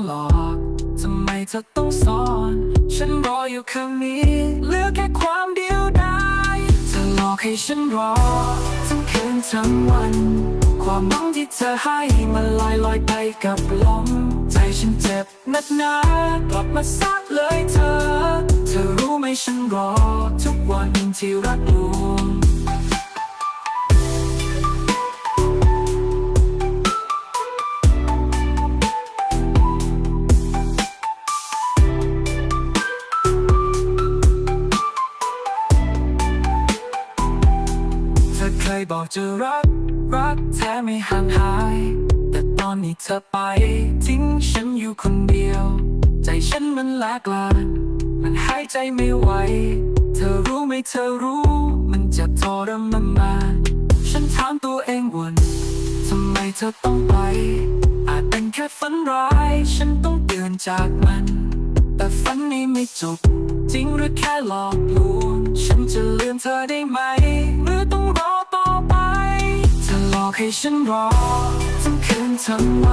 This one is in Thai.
หลอกทำไมเธอต้องสอน ฉันรออยู่ข้างนี้เหลือแค่ความเดียวดายเธอหลอกให้ฉันรอ ทั้งคืนทั้งวัน ความหวังที่เธอให้มันลอยลอยไปกับลม ใจฉันเจ็บนักหนากลับมาซักเลยเธอ เธอรู้ไหมฉันรอ ทุกวันที่รักลวง ยบอกจะรัก รักแท้ไม่ห่างหาย แต่ตอนนี้เธอไป ทิ้งฉันอยู่คนเดียว ใจฉันมันแหลกลามันหายใจไม่ไหว เธอรู้ไหมเธอรู้ มันจะทรมานฉันถามตัวเองวนทำไมเธอต้องไป อาจเป็นแค่ฝันร้าย ฉันต้องเตือนจากมัน แต่ฝันนี้ไม่จบ จริงหรือแค่หลอกลวง ฉันจะลืมเธอได้ไหม ให้ฉันรอทั้งคืนทั้งวัน